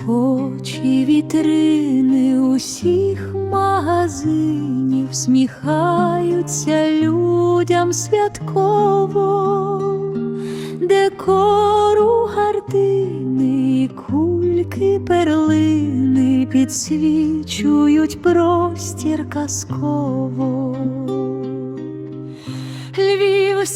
Мовочі вітрини усіх магазинів сміхаються людям святково, декору гардини, кульки перлини підсвічують простір казково. Львів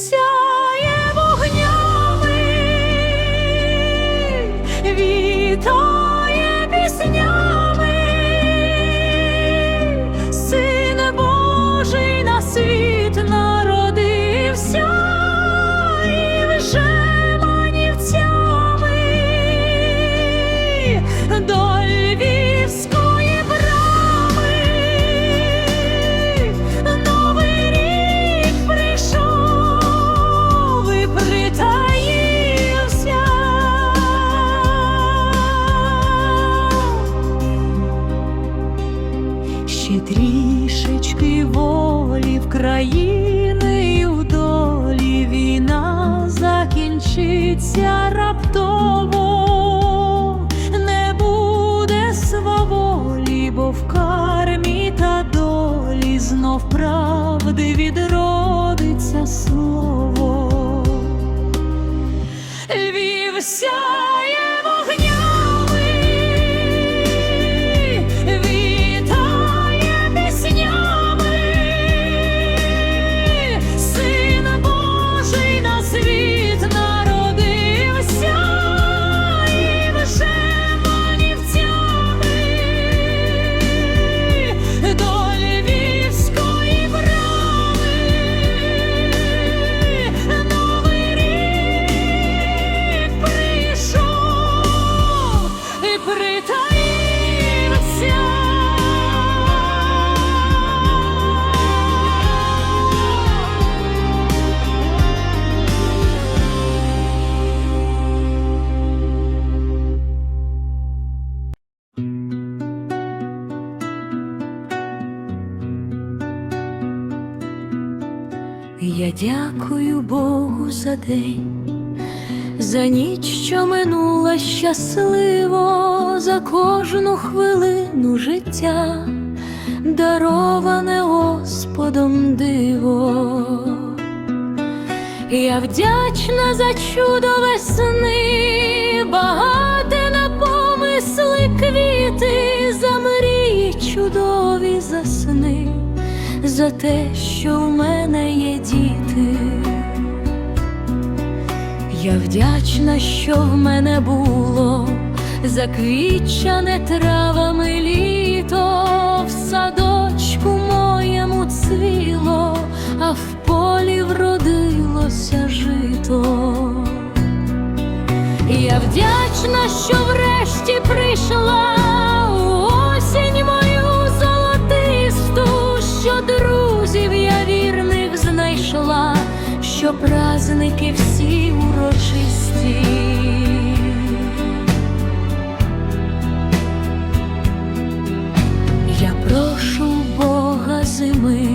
Ще трішечки волі в країни і в долі війна закінчиться раптово, не буде сваволі, бо в кармі та долі знов правди відродиться Я дякую Богу за день, за ніч, що минула щасливо, за кожну хвилину життя, дароване Господом диво. Я вдячна за чудо весни, багате на помисли квіти, за мрії чудові за сни, за те, що в мене є діти. Я вдячна, що в мене було заквічане травами літо, в садочку моєму цвіло, а в полі вродилося жито. Я вдячна, що врешті прийшла що праздники всі урочисті. Я прошу Бога зими,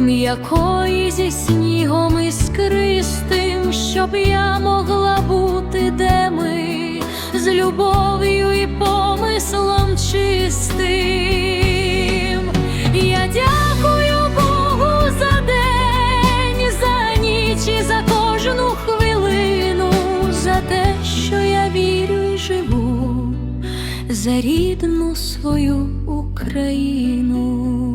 м'якої зі снігом іскристим, щоб я могла бути де ми, з любов'ю і помислом чистим. Рідну свою Україну.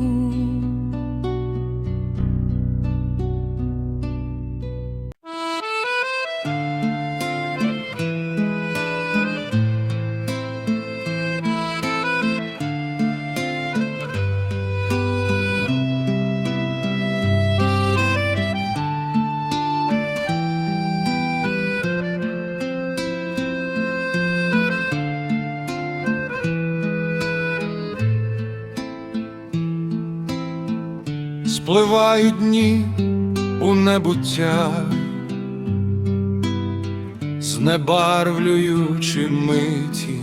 Спливають дні у небуття, знебарвлюючи миті,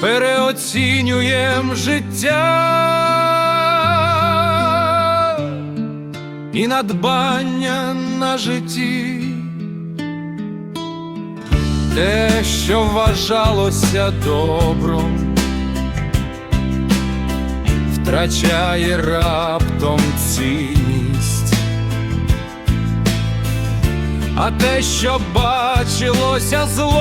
переоцінюєм життя і надбання на житті, те, що вважалося добром, втрачає раптом цінність, а те, що бачилося злом,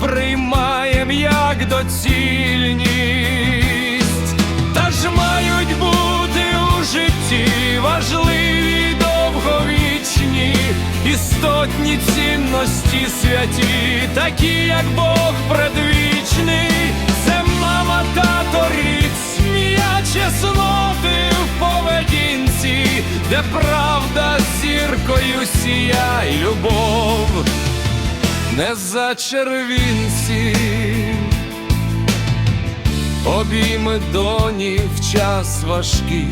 приймаєм як доцільність, та ж мають бути у житті важливі довговічні, істотні цінності святі, такі, як Бог предвічний, не за червінці. Обійми доні в час важкий,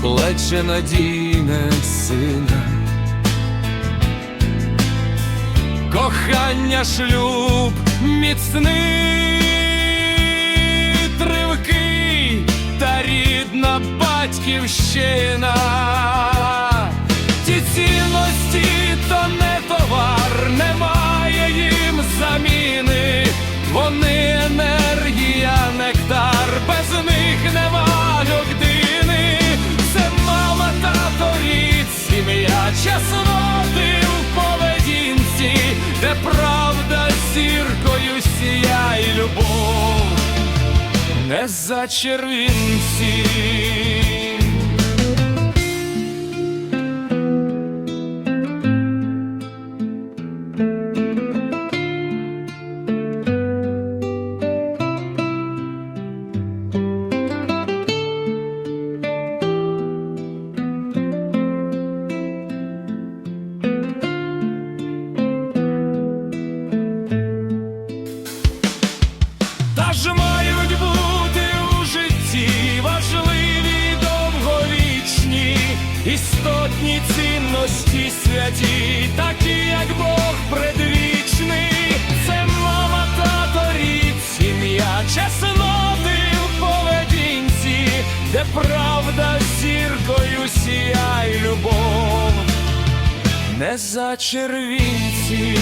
плече надійне сина, кохання шлюб міцний, тривкий та рідна батьківщина. Ті цінності то не товар, немає їм заміни. Вони енергія, нектар, без них нема людини. Це мама, тато, рід, сім'я, чесноти в поведінці, де правда зіркою сія й любов, не за червінці. Та ж мають бути у житті важливі довговічні, істотні цінності святі, такі, як Бог предвічний, це мама, тато, рід, сім'я, чесноти в поведінці, де правда зіркою сія й любов, не за червінці.